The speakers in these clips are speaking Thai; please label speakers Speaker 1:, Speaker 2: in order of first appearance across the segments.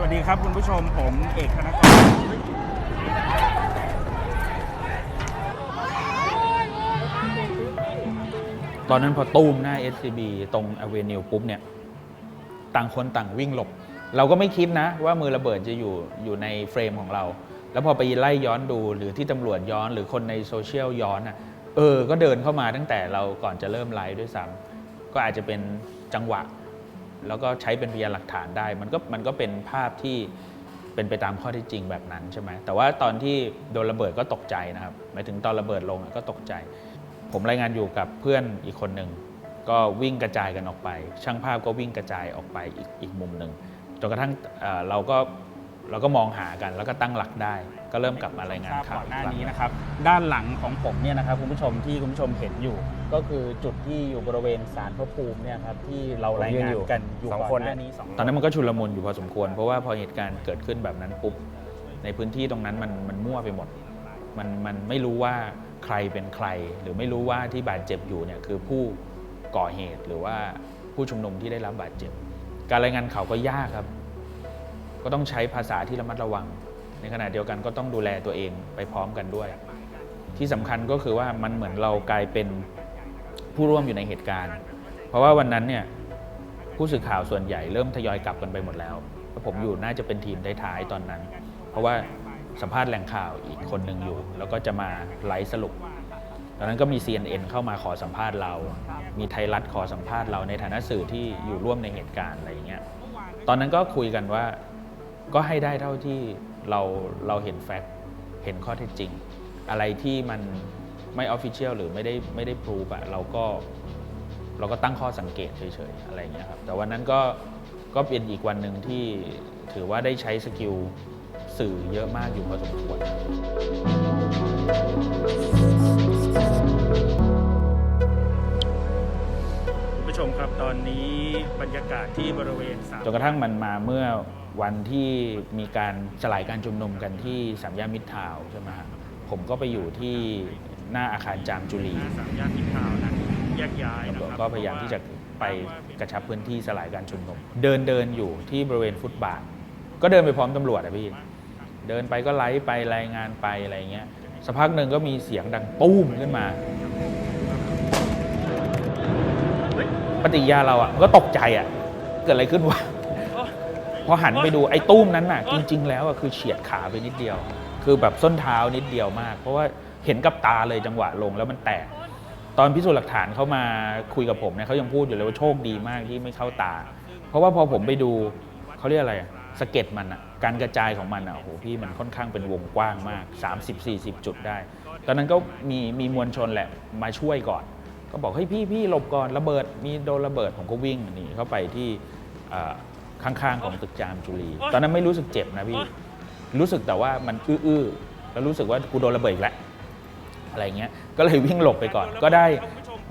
Speaker 1: สวัสดีครับคุณผู้ชมผมเอกธนกร
Speaker 2: ตอนนั้นพอตู้มหน้า SCB ตรงอเวนิวปุ๊บเนี่ยต่างคนต่างวิ่งหลบ เราก็ไม่คิดนะ ว่ามือระเบิดจะอยู่อยู่ในเฟรมของเรา แล้วพอไปไล่ย้อนดูหรือที่ตำรวจย้อนหรือคนในโซเชียลย้อนอะเออ ก็เดินเข้ามาตั้งแต่เราก่อนจะเริ่มไลฟ์ด้วยซ้ำก็อาจจะเป็นจังหวะ แล้วก็ใช้เป็นพยานหลักฐานได้ มันก็มันก็เป็นภาพที่เป็นไปตามข้อที่จริงแบบนั้นใช่ไหมแต่ว่าตอนที่โดนระเบิดก็ตกใจนะครับหมายถึงตอนระเบิดลงก็ตกใจ ผมรายงานอยู่กับเพื่อนอีกคนหนึ่งก็วิ่งกระจายกันออกไป ช่างภาพก็วิ่งกระจายออกไปอีกอีกมุมหนึ่งจนกระทั่งเราก็ เราก็มองหากันแล้วก็ตั้งหลักได้ ก็เริ่มกลับมารายงาน
Speaker 1: ทราบ
Speaker 2: ข่าว
Speaker 1: ก่อนหน้า
Speaker 2: อีกครั้ง
Speaker 1: นี้นะครับ ด้านหลังของผมเนี่ยนะครับคุณผู้ชมที่คุณผู้ชมเห็นอยู่ ก็คือจุดที่อยู่บริเวณศาลพระภูมิเนี่ยครับที่เรารายงานกันอยู่
Speaker 3: สอง
Speaker 1: ก่อน
Speaker 3: คน
Speaker 1: หน้านี้สอง
Speaker 2: ตอนนั้นมันก็ชุลมุนอยู่พอสมควร เพราะว่าพอเหตุการณ์เกิดขึ้นแบบนั้นปุ๊บในพื้นที่ตรงนั้นมันมันมั่วไปหมด มันมันไม่รู้ว่าใครเป็นใคร หรือไม่รู้ว่าที่บาดเจ็บอยู่เนี่ยคือผู้ก่อเหตุหรือว่าผู้ชุมนุมที่ได้รับบาดเจ็บ การรายงานข่าวก็ยากครับ ก็ต้องใช้ภาษาที่ระมัดระวัง ในขณะเดียวกันก็ต้องดูแลตัวเองไปพร้อมกันด้วย ที่สำคัญก็คือว่ามันเหมือนเรากลายเป็นผู้ร่วมอยู่ในเหตุการณ์ เพราะว่าวันนั้นเนี่ยผู้สื่อข่าวส่วนใหญ่เริ่มทยอยกลับกันไปหมดแล้วแล้วผมอยู่น่าจะเป็นทีมท้ายๆตอนนั้น เพราะว่าสัมภาษณ์แหล่งข่าวอีกคนหนึ่งอยู่ แล้วก็จะมาไลฟ์สรุปตอนนั้นก็มี CNN เข้ามาขอสัมภาษณ์เรา มีไทยรัฐขอสัมภาษณ์เราในฐานะสื่อที่อยู่ร่วมในเหตุการณ์อะไรอย่างเงี้ย ตอนนั้นก็คุยกันว่า ก็ให้ได้เท่าที่เราเราเห็นแฟกต์เห็นข้อเท็จจริง อะไรที่มันไม่ออฟฟิเชียลหรือไม่ได้ไม่ได้พรูฟอะเราก็เราก็ตั้งข้อสังเกตเฉยๆอะไรอย่างเงี้ยครับแต่วันนั้นก็ก็เป็นอีกวันหนึ่งที่ถือว่าได้ใช้สกิลสื่อเยอะมากอยู่พอสมควร
Speaker 1: คุณผู้ชมครับตอนนี้บรรยากาศที่บริเวณศาล
Speaker 2: จนกระทั่งมันมาเมื่อวันที่มีการสลายการชุมนุมกันที่สามย่านมิตรทาวน์ใช่ไหมครับผมก็ไปอยู่ที่หน้าอาคารจามจุลี
Speaker 1: หน้าสามย่านทิพย์ทาวน์นั้นแยกย้ายนะ
Speaker 2: ตำรวจ
Speaker 1: ครับ
Speaker 2: ก็พยายามที่จะไปกระชับพื้นที่สลายการชุมนุม เดินเดินอยู่ที่บริเวณฟุตบาท ก็เดินไปพร้อมตำรวจอะพี่ เดินไปก็ไลฟ์ไปรายงานไปอะไรเงี้ยสักพักหนึ่งก็มีเสียงดังตุ้มขึ้นมา ปฏิกิริยาเราอะก็ตกใจอะเกิดอะไรขึ้นวะ พอหันไปดูไอ้ตุ้มนั้นน่ะ จริง ๆ แล้วอะคือเฉียดขาไปนิดเดียว คือแบบส้นเท้านิดเดียวมาก เพราะว่าเห็นกับตาเลยจังหวะลงแล้วมันแตก ตอนพิสูจน์หลักฐานเขามาคุยกับผมเนี่ยเขายังพูดอยู่เลยว่าโชคดีมากที่ไม่เข้าตา เพราะว่าพอผมไปดูเขาเรียกอะไรอะสะเก็ดมันอะการกระจายของมันอะโอ้โหพี่มันค่อนข้างเป็นวงกว้างมาก 30-40 จุดได้ ตอนนั้นก็มีมีมวลชนแหละมาช่วยก่อน ก็บอกเฮ้ยพี่พี่หลบก่อนระเบิดมีโดนระเบิดผมก็วิ่งหนีเข้าไปที่เอ่อ ข้างๆของตึกจามจุลีตอนนั้นไม่รู้สึกเจ็บนะพี่รู้สึกแต่ว่ามันอื้อๆแล้วรู้สึกว่ากูโดนระเบิดอีกแล้วอะไรเงี้ยก็เลยวิ่งหลบไปก่อน ก็ได้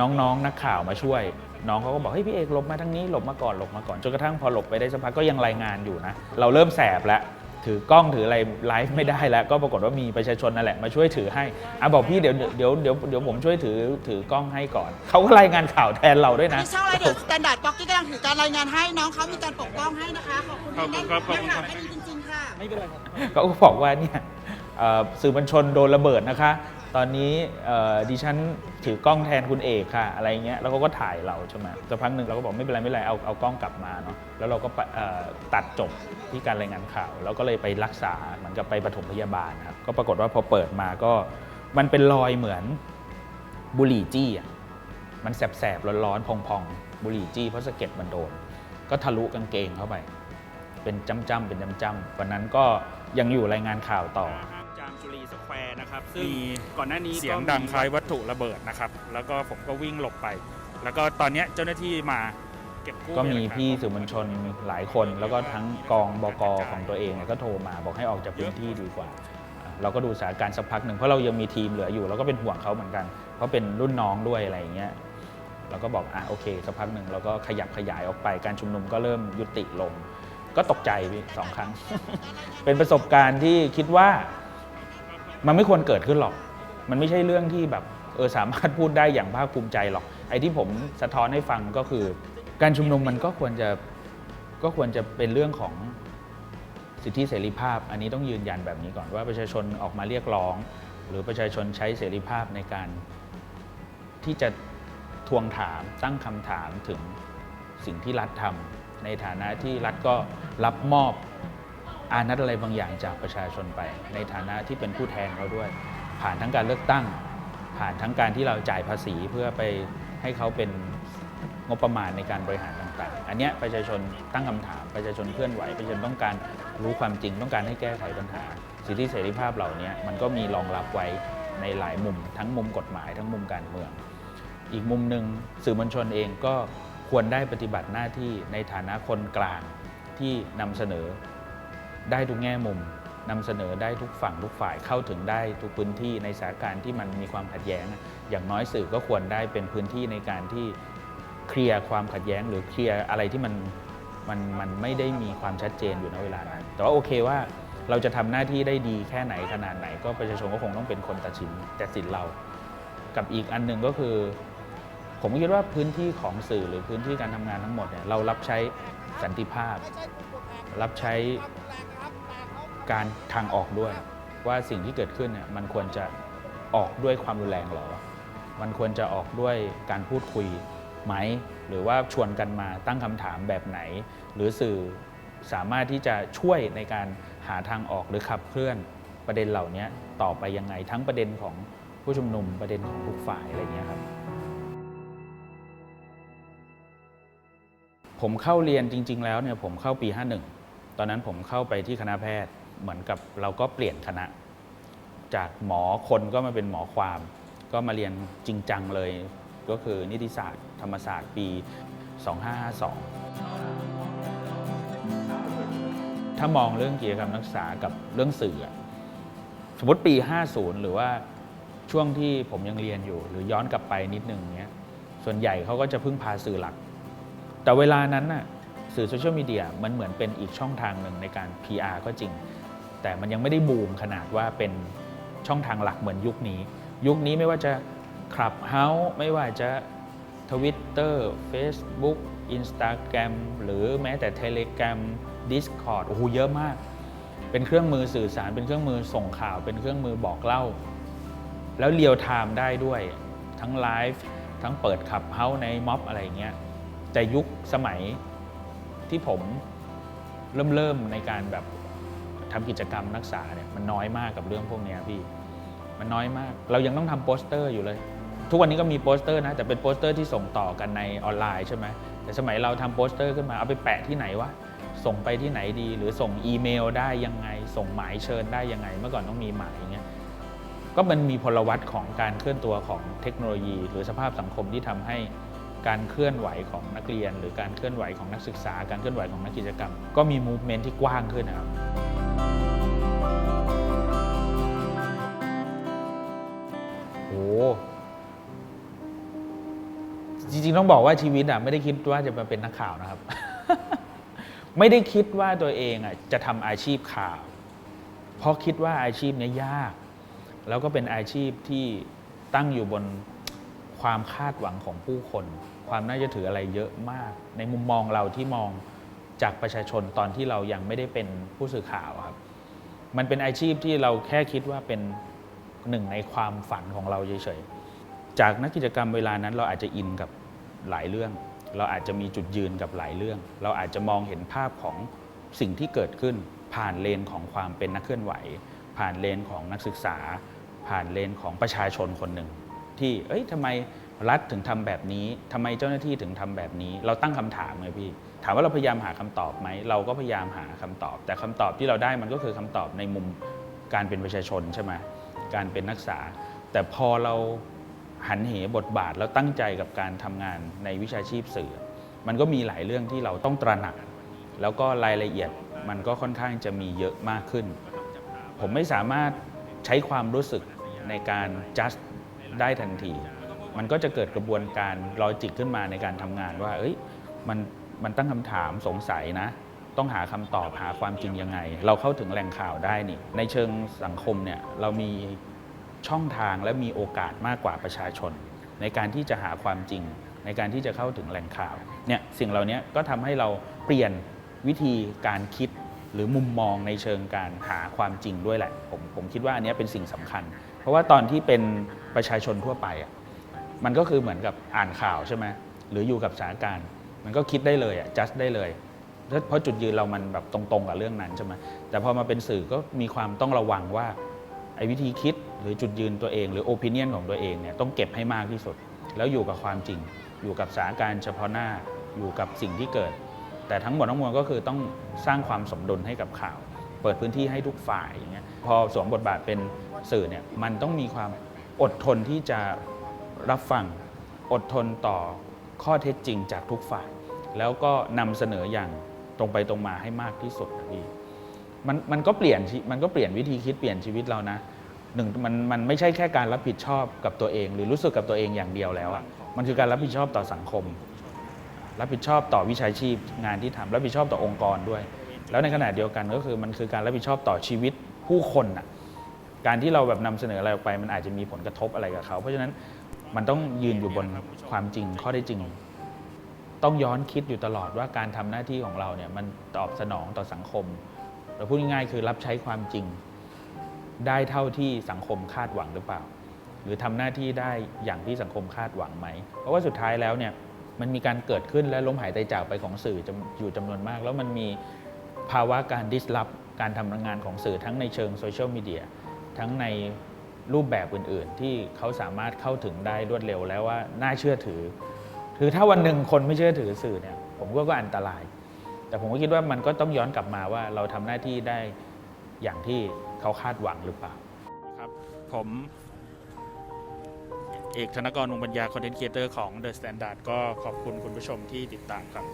Speaker 2: น้องๆนักข่าวมาช่วย น้องเขาก็บอกเฮ้ยพี่เอกหลบมาทางนี้หลบมาก่อนหลบมาก่อนจนกระทั่งพอหลบไปได้สักพักก็ยังรายงานอยู่นะเราเริ่มแสบแล้ว ถือกล้องถืออะไรไลฟ์ไม่ได้แล้ว ก็ปรากฏว่ามีประชาชนนั่นแหละมาช่วยถือให้อะบอกพี่เดี๋ยวเดี๋ยวเดี๋ยวเดี๋ยวผมช่วยถือถือกล้องให้ก่อน เขาก็รายงานข่าวแทนเราด้วยนะ
Speaker 4: ที่ช่องไรเดอร์สแตนดาร์ดจ็อกกี้กำลังถือการรายงานให้น้องเขามีการปกป้องให้นะคะขอบคุณ
Speaker 1: ขอบคุณครับขอบคุณครับ
Speaker 4: แน่นหนาให้ดีจริงๆค่ะ
Speaker 1: ไม่เป็นไรครับ
Speaker 2: เขาก็บอกว่าเนี่ยเอ่อ สื่อมวลชนโดนระเบิดนะคะ ตอนนี้ดิฉันถือกล้องแทนคุณเอกค่ะ อะไรเงี้ยแล้วเขาก็ถ่ายเราใช่ไหมสักพักหนึ่งเราก็บอกไม่เป็นไรไม่เป็นไรเอาเอากล้องกลับมาเนาะแล้วเราก็ตัดจบที่การรายงานข่าว แล้วก็เลยไปรักษาเหมือนกับไปปฐมพยาบาลครับก็ปรากฏว่าพอเปิดมาก็มันเป็นรอยเหมือนบุหรี่จี้อะมันแสบๆร้อนๆพองๆ บุหรี่จี้เพราะสะเก็ดมันโดน ก็ทะลุกางเกงเข้าไป เป็นจ้ำๆเป็นจ้ำๆวันนั้นก็ยังอยู่รายงานข่าวต่อ
Speaker 1: นะครับซึ่ง
Speaker 3: มี
Speaker 1: ก่อนหน้านี้
Speaker 3: เสียง
Speaker 1: ก็มี
Speaker 3: ดังคล้ายวัตถุระเบิดนะครับ แล้วก็ผมก็วิ่งหลบไป แล้วก็ตอนเนี้ยเจ้าหน้าที่มาเก็บกู้
Speaker 2: ก็มี
Speaker 3: พยานหลักฐาน
Speaker 2: พี่สื่อมวลชนหลายคน แล้วก็ทั้งกองบกของตัวเองเนี่ยก็โทรมาบอกให้ออกจากพื้นที่ดีกว่าอ่า เราก็ดูสถานการณ์สักพักหนึ่งเพราะเรายังมีทีมเหลืออยู่เราก็เป็นห่วงเขาเหมือนกัน เพราะเป็นรุ่นน้องด้วยอะไรอย่างเงี้ยเราก็บอกอะโอเคสักพักหนึ่งเราก็ขยับขยายออกไปการชุมนุมก็เริ่มยุติลง ก็ตกใจพี่สองครั้ง เป็นประสบการณ์ที่คิดว่า มันไม่ควรเกิดขึ้นหรอก มันไม่ใช่เรื่องที่แบบเออสามารถพูดได้อย่างภาคภูมิใจหรอก ไอ้ที่ผมสะท้อนให้ฟังก็คือ การชุมนุมมันก็ควรจะก็ควรจะเป็นเรื่องของสิทธิเสรีภาพ อันนี้ต้องยืนยันแบบนี้ก่อนว่าประชาชนออกมาเรียกร้อง หรือประชาชนใช้เสรีภาพในการที่จะทวงถามตั้งคำถามถึงสิ่งที่รัฐทำในฐานะที่รัฐก็รับมอบ อานัตอะไรบางอย่างจากประชาชนไป ในฐานะที่เป็นผู้แทนเขาด้วย ผ่านทั้งการเลือกตั้ง ผ่านทั้งการที่เราจ่ายภาษีเพื่อไปให้เขาเป็นงบประมาณในการบริหารต่างๆ อันนี้ประชาชนตั้งคำถาม ประชาชนเคลื่อนไหว ประชาชนต้องการรู้ความจริง ต้องการให้แก้ไขปัญหา สิทธิเสรีภาพเหล่านี้มันก็มีรองรับไว้ในหลายมุม ทั้งมุมกฎหมาย ทั้งมุมการเมือง อีกมุมหนึ่งสื่อมวลชนเองก็ควรได้ปฏิบัติหน้าที่ในฐานะคนกลางที่นำเสนอ ได้ทุกแง่มุมนำเสนอได้ทุกฝั่งทุกฝ่ายเข้าถึงได้ทุกพื้นที่ในสถานการณ์ที่มันมีความขัดแย้ง อย่างน้อยสื่อก็ควรได้เป็นพื้นที่ในการที่เคลียร์ความขัดแย้ง หรือเคลียร์อะไรที่มันมันมันไม่ได้มีความชัดเจนอยู่ในเวลานั้นแต่ว่าโอเคว่าเราจะทำหน้าที่ได้ดีแค่ไหนขนาดไหน ก็ประชาชนก็คงต้องเป็นคนตัดสินตัดสินเรา กับอีกอันหนึ่งก็คือ ผมคิดว่าพื้นที่ของสื่อหรือพื้นที่การทำงานทั้งหมดเนี่ยเรารับใช้สันติภาพ รับใช้การทางออกด้วย ว่าสิ่งที่เกิดขึ้นเนี่ยมันควรจะออกด้วยความรุนแรงหรอ มันควรจะออกด้วยการพูดคุยไหม หรือว่าชวนกันมาตั้งคำถามแบบไหน หรือสื่อสามารถที่จะช่วยในการหาทางออกหรือขับเคลื่อนประเด็นเหล่านี้ต่อไปยังไงทั้งประเด็นของผู้ชุมนุมประเด็นของทุกฝ่ายอะไรเงี้ยครับผมเข้าเรียนจริง ๆ แล้วเนี่ยผมเข้าปี 51 ตอนนั้นผมเข้าไปที่คณะแพทย์เหมือนกับเราก็เปลี่ยนคณะ จากหมอคนก็มาเป็นหมอความ ก็มาเรียนจริงจังเลย ก็คือนิติศาสตร์ธรรมศาสตร์ปี 2552 ถ้ามองเรื่องกิจกรรมนักศึกษากับเรื่องสื่อ สมมติปี 50 หรือว่าช่วงที่ผมยังเรียนอยู่ หรือย้อนกลับไปนิดนึงเนี้ยส่วนใหญ่เขาก็จะพึ่งพาสื่อหลัก แต่เวลานั้นน่ะ สื่อโซเชียลมีเดียมันเหมือนเป็นอีกช่องทางหนึ่งในการ PR ก็จริง แต่มันยังไม่ได้บูมขนาดว่าเป็นช่องทางหลักเหมือนยุคนี้ ยุคนี้ไม่ว่าจะ Clubhouse ไม่ว่าจะ Twitter Facebook Instagram หรือแม้แต่ Telegram Discord โอ้โหเยอะมาก เป็นเครื่องมือสื่อสารเป็นเครื่องมือส่งข่าว เป็นเครื่องมือบอกเล่า แล้วเรียลไทม์ได้ด้วยทั้งไลฟ์ทั้งเปิดขับเฮาในม็อบอะไรเงี้ยแต่ยุคสมัย ที่ผมเริ่มเริ่มในการแบบทำกิจกรรมนักศึกษาเนี่ยมันน้อยมากกับเรื่องพวกนี้พี่ มันน้อยมาก เรายังต้องทำโปสเตอร์อยู่เลย ทุกวันนี้ก็มีโปสเตอร์นะ แต่เป็นโปสเตอร์ที่ส่งต่อกันในออนไลน์ใช่ไหมแต่สมัยเราทำโปสเตอร์ขึ้นมาเอาไปแปะที่ไหนวะส่งไปที่ไหนดี หรือส่งอีเมลได้ยังไง ส่งหมายเชิญได้ยังไง เมื่อก่อนต้องมีหมายอย่างเงี้ยก็มันมีพลวัตของการเคลื่อนตัวของเทคโนโลยี หรือสภาพสังคมที่ทำให้ การเคลื่อนไหวของนักเรียน หรือการเคลื่อนไหวของนักศึกษา การเคลื่อนไหวของนักกิจกรรม ก็มีมูฟเมนท์ที่กว้างขึ้นนะครับโอ้จริงๆต้องบอกว่าชีวิตอะไม่ได้คิดว่าจะมาเป็นนักข่าวนะครับ ไม่ได้คิดว่าตัวเองอะจะทำอาชีพข่าว เพราะคิดว่าอาชีพนี้ยาก แล้วก็เป็นอาชีพที่ตั้งอยู่บนความคาดหวังของผู้คน ความน่าจะถืออะไรเยอะมาก ในมุมมองเราที่มองจากประชาชนตอนที่เรายังไม่ได้เป็นผู้สื่อข่าวครับ มันเป็นอาชีพที่เราแค่คิดว่าเป็นหนึ่งในความฝันของเราเฉยๆ จากนักกิจกรรมเวลานั้นเราอาจจะอินกับหลายเรื่อง เราอาจจะมีจุดยืนกับหลายเรื่อง เราอาจจะมองเห็นภาพของสิ่งที่เกิดขึ้น ผ่านเลนของความเป็นนักเคลื่อนไหว ผ่านเลนของนักศึกษา ผ่านเลนของประชาชนคนหนึ่งที่ เอ้ยทำไม รัฐถึงทำแบบนี้ทำไมเจ้าหน้าที่ถึงทำแบบนี้ เราตั้งคำถามไงพี่ ถามว่าเราพยายามหาคำตอบไหม เราก็พยายามหาคำตอบ แต่คำตอบที่เราได้มันก็คือคำตอบในมุมการเป็นประชาชนใช่ไหมการเป็นนักศึกษา แต่พอเราหันเหบทบาทแล้วตั้งใจกับการทำงานในวิชาชีพสื่อ มันก็มีหลายเรื่องที่เราต้องตระหนัก แล้วก็รายละเอียดมันก็ค่อนข้างจะมีเยอะมากขึ้น ผมไม่สามารถใช้ความรู้สึกในการ just ได้ทันที มันก็จะเกิดกระบวนการลอจิกขึ้นมาในการทำงานว่า เอ้ยมันมันตั้งคำถามสงสัยนะ ต้องหาคำตอบหาความจริงยังไง เราเข้าถึงแหล่งข่าวได้นี่ ในเชิงสังคมเนี่ยเรามีช่องทางและมีโอกาสมากกว่าประชาชน ในการที่จะหาความจริง ในการที่จะเข้าถึงแหล่งข่าวเนี่ยสิ่งเหล่านี้ก็ทำให้เราเปลี่ยนวิธีการคิดหรือมุมมองในเชิงการหาความจริงด้วยแหละ ผมผมคิดว่าอันนี้เป็นสิ่งสำคัญ เพราะว่าตอนที่เป็นประชาชนทั่วไปอะ มันก็คือเหมือนกับอ่านข่าวใช่ไหมหรืออยู่กับสถานการณ์ มันก็คิดได้เลยอะจัดได้เลย เพราะจุดยืนเรามันแบบตรงๆกับเรื่องนั้นใช่ไหมแต่พอมาเป็นสื่อก็มีความต้องระวังว่าไอ้วิธีคิดหรือจุดยืนตัวเอง หรือโอปิเนียนของตัวเองเนี่ยต้องเก็บให้มากที่สุด แล้วอยู่กับความจริง อยู่กับสถานการณ์เฉพาะหน้าอยู่กับสิ่งที่เกิด แต่ทั้งหมดทั้งมวลก็คือต้องสร้างความสมดุลให้กับข่าว เปิดพื้นที่ให้ทุกฝ่ายอย่างเงี้ยพอสวมบทบาทเป็นสื่อเนี่ยมันต้องมีความอดทนที่จะ รับฟังอดทนต่อข้อเท็จจริงจากทุกฝ่าย แล้วก็นำเสนออย่างตรงไปตรงมาให้มากที่สุดนะพี่มันมันก็เปลี่ยนมันก็เปลี่ยนวิธีคิดเปลี่ยนชีวิตเรานะหนึ่งมันมันไม่ใช่แค่การรับผิดชอบกับตัวเอง หรือรู้สึกกับตัวเองอย่างเดียวแล้วอะมันคือการรับผิดชอบต่อสังคม รับผิดชอบต่อวิชาชีพงานที่ทำรับผิดชอบต่อองค์กรด้วย แล้วในขณะเดียวกันก็คือมันคือการรับผิดชอบต่อชีวิตผู้คนน่ะ การที่เราแบบนำเสนออะไรออกไป มันอาจจะมีผลกระทบอะไรกับเขา เพราะฉะนั้นมันต้องยืนอยู่บนความจริงข้อได้จริง ต้องย้อนคิดอยู่ตลอดว่าการทำหน้าที่ของเราเนี่ยมันตอบสนองต่อสังคมเราพูดง่ายๆคือรับใช้ความจริง ได้เท่าที่สังคมคาดหวังหรือเปล่า หรือทำหน้าที่ได้อย่างที่สังคมคาดหวังไหม เพราะว่าสุดท้ายแล้วเนี่ยมันมีการเกิดขึ้นและล้มหายใจจากไปของสื่ออยู่จำนวนมาก แล้วมันมีภาวะการดิสลอฟการทำงานของสื่อทั้งในเชิงโซเชียลมีเดีย ทั้งในรูปแบบอื่น ๆ ที่เขาสามารถเข้าถึงได้รวดเร็วแล้วว่าน่าเชื่อถือ คือถ้าวันหนึ่งคนไม่เชื่อถือสื่อเนี่ยผมก็ก็อันตราย แต่ผมก็คิดว่ามันก็ต้องย้อนกลับมาว่าเราทำหน้าที่ได้อย่างที่เขาคาดหวังหรือเปล่า
Speaker 3: ครับผมเอกธนกรวงปัญญาคอนเทนต์ครีเอเตอร์ของ The Standard ก็ขอบคุณคุณผู้ชมที่ติดตามครับ